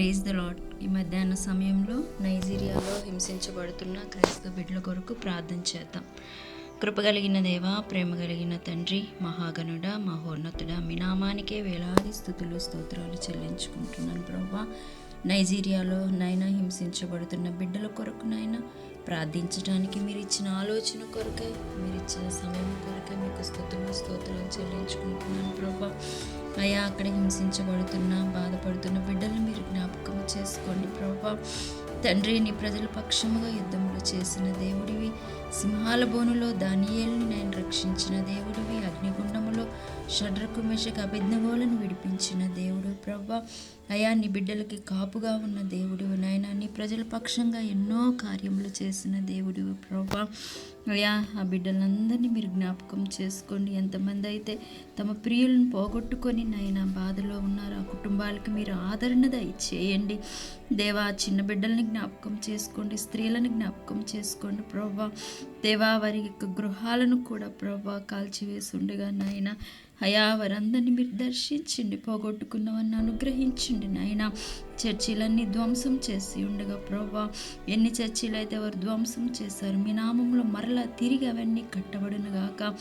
Praise the lord ఈ మధ్యాహ్న సమయంలో నైజీరియాలో హింసించబడుతున్న క్రైస్తవ బిడ్డల కొరకు ప్రార్థన చేద్దాం. కృప కలిగిన దేవ ప్రేమ కలిగిన తండ్రి మహాగనుడ మహోన్నతుడ మీ నామానికే వేలాది స్థుతులు స్తోత్రాలు చెల్లించుకుంటున్నాను ప్రభా. నైజీరియాలో నైనా హింసించబడుతున్న బిడ్డల కొరకు నైనా ప్రార్థించడానికి మీరు ఇచ్చిన ఆలోచన కొరకై మీరు ఇచ్చిన సమయం కొరకై మీకు స్థుతులు స్తోత్రాలు చెల్లించుకుంటున్నాను ప్రభా. అయా అక్కడ హింసించబడుతున్న బాధపడుతున్న బిడ్డలను మీరు జ్ఞాపకం చేసుకోండి ప్రభా. తండ్రి నీ ప్రజల పక్షముగా యుద్ధములు చేసిన దేవుడివి. సింహాల బోనులో దానియేలుని నేను రక్షించిన దేవుడివి. అగ్ని షడ్రకు మెషకు అభిజ్ఞగోలను విడిపించిన దేవుడు. ప్రభా అయా నీ బిడ్డలకి కాపుగా ఉన్న దేవుడు. నాయన నీ ప్రజల పక్షంగా ఎన్నో కార్యములు చేసిన దేవుడు. ప్రభా అయా ఆ బిడ్డలందరినీ మీరు జ్ఞాపకం చేసుకోండి. ఎంతమంది అయితే తమ ప్రియులను పోగొట్టుకొని నాయన బాధలో ఉన్నారు ఆ కుటుంబాలకు మీరు ఆదరణ దయచేయండి. దేవా చిన్న బిడ్డల్ని జ్ఞాపకం చేసుకోండి స్త్రీలను జ్ఞాపకం చేసుకోండి. ప్రభా దేవా వారి యొక్క గృహాలను కూడా ప్రభా కాల్చివేసి ఉండగా నాయన. అయా వారందరినీ మీరు దర్శించండి పోగొట్టుకున్నవన్నీ అనుగ్రహించండి నాయన. చర్చిలన్నీ ధ్వంసం చేసి ఉండగా ప్రభా ఎన్ని చర్చిలు అయితే వారు ధ్వంసం చేశారు మీ నామంలో మరలా తిరిగి అవన్నీ కట్టబడును గాక.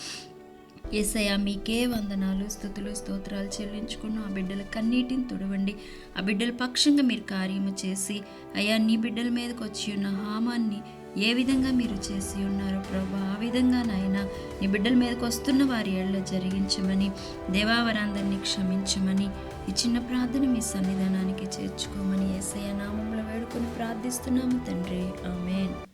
ఏసయ్య మీకే వందనాలు స్థుతులు స్తోత్రాలు చెల్లించుకున్న. ఆ బిడ్డల కన్నీటిని తుడవండి. ఆ బిడ్డల పక్షంగా మీరు కార్యము చేసి అయ్యా నీ బిడ్డల మీదకి వచ్చి ఉన్న హామాన్ని ఏ విధంగా మీరు చేసి ఉన్నారో ప్రభా ఆ విధంగా నాయన నీ బిడ్డల మీదకి వస్తున్న వారి ఏళ్ళ జరిగించమని దేవావరాందరినీ క్షమించమని ఈ చిన్న ప్రార్థన మీ సన్నిధానానికి చేర్చుకోమని ఏసయ్య నామంలో వేడుకొని ప్రార్థిస్తున్నాము తండ్రి. ఆమెన్.